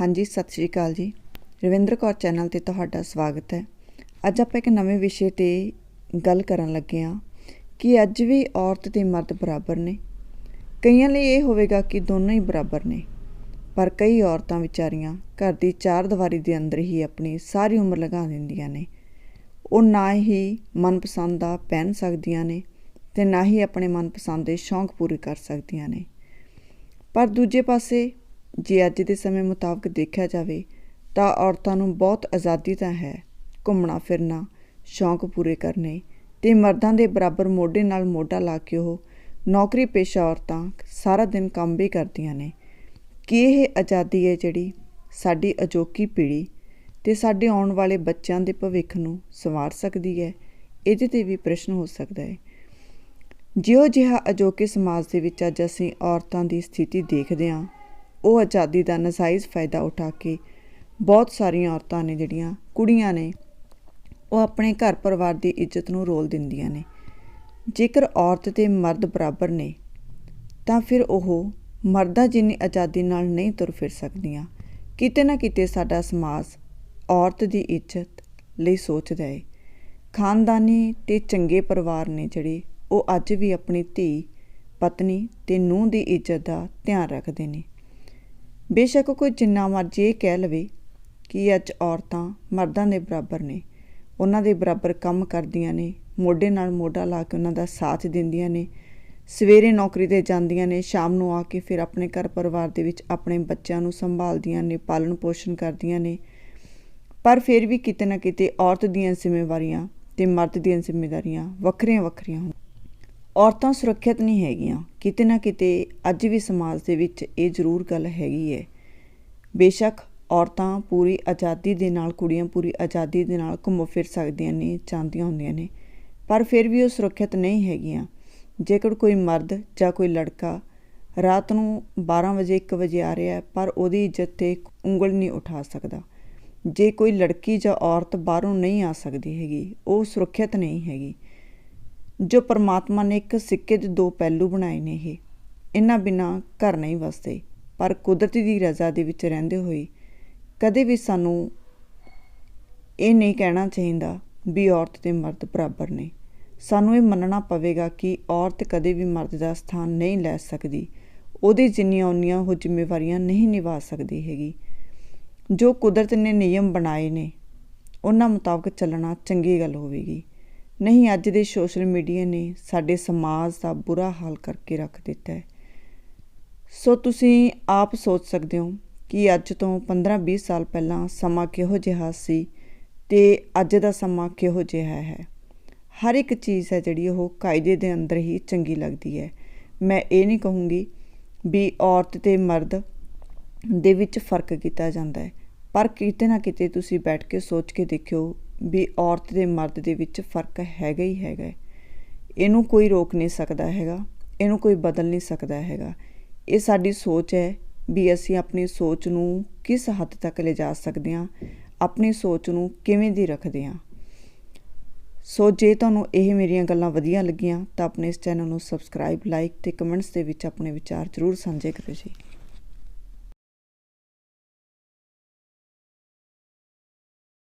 ਹਾਂਜੀ, ਸਤਿ ਸ਼੍ਰੀ ਅਕਾਲ ਜੀ। ਰਵਿੰਦਰ ਕੌਰ ਚੈਨਲ ਤੇ ਤੁਹਾਡਾ ਸਵਾਗਤ ਹੈ। ਅੱਜ ਆਪਾਂ ਇੱਕ ਨਵੇਂ ਵਿਸ਼ੇ ਤੇ ਗੱਲ ਕਰਨ ਲੱਗੇ ਹਾਂ ਕਿ ਅੱਜ ਵੀ ਔਰਤ ਤੇ ਮਰਦ ਬਰਾਬਰ ਨੇ। ਕਈਆਂ ਲਈ ਇਹ ਹੋਵੇਗਾ ਕਿ ਦੋਨੋਂ ਹੀ ਬਰਾਬਰ ਨੇ। ਪਰ ਕਈ ਔਰਤਾਂ ਵਿਚਾਰੀਆਂ ਘਰ ਦੀ ਚਾਰ ਦੀਵਾਰੀ ਦੇ ਅੰਦਰ ਹੀ ਆਪਣੀ ਸਾਰੀ ਉਮਰ ਲਗਾ ਦਿੰਦੀਆਂ ਨੇ। ਉਹ ਨਾ ਹੀ ਮਨਪਸੰਦ ਦਾ ਪਹਿਨ ਸਕਦੀਆਂ ਨੇ ਤੇ ਨਾ ਹੀ ਆਪਣੇ ਮਨਪਸੰਦ ਦੇ ਸ਼ੌਂਕ ਪੂਰੇ ਕਰ ਸਕਦੀਆਂ ਨੇ। ਪਰ ਦੂਜੇ ਪਾਸੇ ਜੇ ਅੱਜ ਦੇ ਸਮੇਂ ਮੁਤਾਬਕ ਦੇਖਿਆ ਜਾਵੇ, ਤਾਂ ਔਰਤਾਂ ਨੂੰ ਬਹੁਤ ਆਜ਼ਾਦੀ ਤਾਂ ਹੈ। ਘੁੰਮਣਾ ਫਿਰਨਾ, ਸ਼ੌਂਕ ਪੂਰੇ ਕਰਨੇ ਤੇ ਮਰਦਾਂ ਦੇ ਬਰਾਬਰ ਮੋਢੇ ਨਾਲ ਮੋਢਾ ਲਾ ਕੇ ਉਹ ਨੌਕਰੀ ਪੇਸ਼ਾ ਔਰਤਾਂ ਸਾਰਾ ਦਿਨ ਕੰਮ ਵੀ ਕਰਦੀਆਂ ਨੇ। ਕੀ ਇਹ ਆਜ਼ਾਦੀ ਹੈ ਜਿਹੜੀ ਸਾਡੀ ਅਜੋਕੀ ਪੀੜ੍ਹੀ ਤੇ ਸਾਡੇ ਆਉਣ ਵਾਲੇ ਬੱਚਿਆਂ ਦੇ ਭਵਿੱਖ ਨੂੰ ਸੰਵਾਰ ਸਕਦੀ ਹੈ? ਇਹਦੇ ਤੇ ਵੀ ਪ੍ਰਸ਼ਨ ਹੋ ਸਕਦਾ ਹੈ। ਜਿਉ ਜਿਹਾ ਅਜੋਕੇ ਸਮਾਜ ਦੇ ਵਿੱਚ ਅੱਜ ਅਸੀਂ ਔਰਤਾਂ ਦੀ ਸਥਿਤੀ ਦੇਖਦੇ ਹਾਂ ਉਹ ਆਜ਼ਾਦੀ ਦਾ ਨਜਾਇਜ਼ ਫਾਇਦਾ ਉਠਾ ਕੇ ਬਹੁਤ ਸਾਰੀਆਂ ਔਰਤਾਂ ਨੇ ਜਿਹੜੀਆਂ, ਕੁੜੀਆਂ ਨੇ, ਉਹ ਆਪਣੇ ਘਰ ਪਰਿਵਾਰ ਦੀ ਇੱਜ਼ਤ ਨੂੰ ਰੋਲ ਦਿੰਦੀਆਂ ਨੇ। ਜੇਕਰ ਔਰਤ ਤੇ ਮਰਦ ਬਰਾਬਰ ਨੇ, ਤਾਂ ਫਿਰ ਉਹ ਮਰਦਾਂ ਜਿੰਨੀ ਆਜ਼ਾਦੀ ਨਾਲ ਨਹੀਂ ਤੁਰ ਫਿਰ ਸਕਦੀਆਂ। ਕਿਤੇ ਨਾ ਕਿਤੇ ਸਾਡਾ ਸਮਾਜ ਔਰਤ ਦੀ ਇੱਜ਼ਤ ਲਈ ਸੋਚਦਾ ਹੈ ਖਾਨਦਾਨੀ ਤੇ ਚੰਗੇ ਪਰਿਵਾਰ ਨੇ ਜਿਹੜੇ, ਉਹ ਅੱਜ ਵੀ ਆਪਣੀ ਧੀ, ਪਤਨੀ ਤੇ ਨੂੰਹ ਦੀ ਇੱਜ਼ਤ ਦਾ ਧਿਆਨ ਰੱਖਦੇ ਨੇ। ਬੇਸ਼ੱਕ ਕੋਈ ਜਿੰਨਾ ਮਰਜ਼ੀ ਇਹ ਕਹਿ ਲਵੇ ਕਿ ਅੱਜ ਔਰਤਾਂ ਮਰਦਾਂ ਦੇ ਬਰਾਬਰ ਨੇ, ਉਹਨਾਂ ਦੇ ਬਰਾਬਰ ਕੰਮ ਕਰਦੀਆਂ ਨੇ, ਮੋਢੇ ਨਾਲ ਮੋਢਾ ਲਾ ਕੇ ਉਹਨਾਂ ਦਾ ਸਾਥ ਦਿੰਦੀਆਂ ਨੇ, ਸਵੇਰੇ ਨੌਕਰੀ ਤੇ ਜਾਂਦੀਆਂ ਨੇ, ਸ਼ਾਮ ਨੂੰ ਆ ਕੇ ਫਿਰ ਆਪਣੇ ਘਰ ਪਰਿਵਾਰ ਦੇ ਵਿੱਚ ਆਪਣੇ ਬੱਚਿਆਂ ਨੂੰ ਸੰਭਾਲਦੀਆਂ ਨੇ, ਪਾਲਣ ਪੋਸ਼ਣ ਕਰਦੀਆਂ ਨੇ। ਪਰ ਫਿਰ ਵੀ ਕਿਤੇ ਨਾ ਕਿਤੇ ਔਰਤ ਦੀਆਂ ਜ਼ਿੰਮੇਵਾਰੀਆਂ ਤੇ ਮਰਦ ਦੀਆਂ ਜ਼ਿੰਮੇਵਾਰੀਆਂ ਵੱਖਰੀਆਂ ਵੱਖਰੀਆਂ ਹਨ ਔਰਤਾਂ ਸੁਰੱਖਿਅਤ ਨਹੀਂ ਹੈਗੀਆਂ। ਕਿਤੇ ਨਾ ਕਿਤੇ ਅੱਜ ਵੀ ਸਮਾਜ ਦੇ ਵਿੱਚ ਇਹ ਜ਼ਰੂਰ ਗੱਲ ਹੈਗੀ ਹੈ ਬੇਸ਼ੱਕ ਔਰਤਾਂ ਪੂਰੀ ਆਜ਼ਾਦੀ ਦੇ ਨਾਲ, ਕੁੜੀਆਂ ਪੂਰੀ ਆਜ਼ਾਦੀ ਦੇ ਨਾਲ ਘੁੰਮ ਫਿਰ ਸਕਦੀਆਂ ਨੇ, ਚਾਹੁੰਦੀਆਂ ਹੁੰਦੀਆਂ ਨੇ, ਪਰ ਫਿਰ ਵੀ ਉਹ ਸੁਰੱਖਿਅਤ ਨਹੀਂ ਹੈਗੀਆਂ। ਜੇਕਰ ਕੋਈ ਮਰਦ ਜਾਂ ਕੋਈ ਲੜਕਾ ਰਾਤ ਨੂੰ 12 ਵਜੇ 1 ਵਜੇ ਆ ਰਿਹਾ ਪਰ ਉਹਦੀ ਇੱਜ਼ਤ ਤੇ ਉਂਗਲ ਨਹੀਂ ਉਠਾ ਸਕਦਾ। ਜੇ ਕੋਈ ਲੜਕੀ ਜਾਂ ਔਰਤ ਬਾਹਰੋਂ ਨਹੀਂ ਆ ਸਕਦੀ ਹੈਗੀ, ਉਹ ਸੁਰੱਖਿਅਤ ਨਹੀਂ ਹੈਗੀ। ਜੋ ਪਰਮਾਤਮਾ ਨੇ ਇੱਕ ਸਿੱਕੇ ਦੇ ਦੋ ਪਹਿਲੂ ਬਣਾਏ ਨੇ ਇਹ। ਇਹਨਾਂ ਬਿਨਾ ਘਰ ਨਹੀਂ ਵਸਦੇ, ਪਰ ਕੁਦਰਤੀ ਦੀ ਰਜ਼ਾ ਦੇ ਵਿੱਚ ਰਹਿੰਦੇ ਹੋਏ ਕਦੇ ਵੀ ਸਾਨੂੰ ਇਹ ਨਹੀਂ ਕਹਿਣਾ ਚਾਹੀਦਾ ਵੀ ਔਰਤ ਤੇ ਮਰਦ ਬਰਾਬਰ ਨੇ। ਸਾਨੂੰ ਇਹ ਮੰਨਣਾ ਪਵੇਗਾ ਕਿ ਔਰਤ ਕਦੇ ਵੀ ਮਰਦ ਦਾ ਸਥਾਨ ਨਹੀਂ ਲੈ ਸਕਦੀ। ਉਹਦੀ ਜਿੰਨੀਆਂ ਉਨੀਆਂ ਉਹ ਜ਼ਿੰਮੇਵਾਰੀਆਂ ਨਹੀਂ ਨਿਭਾ ਸਕਦੀ ਹੈਗੀ। ਜੋ ਕੁਦਰਤ ਨੇ ਨਿਯਮ ਬਣਾਏ ਨੇ, ਉਹਨਾਂ ਮੁਤਾਬਕ ਚੱਲਣਾ ਚੰਗੀ ਗੱਲ ਹੋਵੇਗੀ। ਨਹੀਂ, ਅੱਜ ਦੇ ਸੋਸ਼ਲ ਮੀਡੀਆ ਨੇ ਸਾਡੇ ਸਮਾਜ ਦਾ ਬੁਰਾ ਹਾਲ ਕਰਕੇ ਰੱਖ ਦਿੱਤਾ ਹੈ। ਸੋ ਤੁਸੀਂ ਆਪ ਸੋਚ ਸਕਦੇ ਹੋ ਕਿ ਅੱਜ ਤੋਂ 15-20 ਸਾਲ ਪਹਿਲਾਂ ਸਮਾਂ ਕਿਹੋ ਜਿਹਾ ਸੀ ਤੇ ਅੱਜ ਦਾ ਸਮਾਂ ਕਿਹੋ ਜਿਹਾ ਹੈ। ਹਰ ਇੱਕ ਚੀਜ਼ ਹੈ ਜਿਹੜੀ ਉਹ ਕਾਇਦੇ ਦੇ ਅੰਦਰ ਹੀ ਚੰਗੀ ਲੱਗਦੀ ਹੈ। ਮੈਂ ਇਹ ਨਹੀਂ ਕਹੂੰਗੀ ਵੀ ਔਰਤ ਤੇ ਮਰਦ ਦੇ ਵਿੱਚ ਫ਼ਰਕ ਕੀਤਾ ਜਾਂਦਾ ਹੈ, ਪਰ ਕਿਤੇ ਨਾ ਕਿਤੇ ਤੁਸੀਂ ਬੈਠ ਕੇ ਸੋਚ ਕੇ ਦੇਖਿਓ ਵੀ ਔਰਤ ਦੇ ਮਰਦ ਦੇ ਵਿੱਚ ਫ਼ਰਕ ਹੈਗਾ ਹੀ ਹੈਗਾ ਇਹਨੂੰ ਕੋਈ ਰੋਕ ਨਹੀਂ ਸਕਦਾ ਹੈਗਾ, ਇਹਨੂੰ ਕੋਈ ਬਦਲ ਨਹੀਂ ਸਕਦਾ ਹੈਗਾ। ਇਹ ਸਾਡੀ ਸੋਚ ਹੈ ਵੀ ਅਸੀਂ ਆਪਣੀ ਸੋਚ ਨੂੰ ਕਿਸ ਹੱਦ ਤੱਕ ਲਿਜਾ ਸਕਦੇ ਹਾਂ, ਆਪਣੀ ਸੋਚ ਨੂੰ ਕਿਵੇਂ ਦੀ ਰੱਖਦੇ ਹਾਂ। ਸੋ ਜੇ ਤੁਹਾਨੂੰ ਇਹ ਮੇਰੀਆਂ ਗੱਲਾਂ ਵਧੀਆ ਲੱਗੀਆਂ ਤਾਂ ਆਪਣੇ ਇਸ ਚੈਨਲ ਨੂੰ ਸਬਸਕ੍ਰਾਈਬ ਲਾਈਕ ਤੇ ਕਮੈਂਟਸ ਦੇ ਵਿੱਚ ਆਪਣੇ ਵਿਚਾਰ ਜ਼ਰੂਰ ਸਾਂਝੇ ਕਰੋ ਜੀ।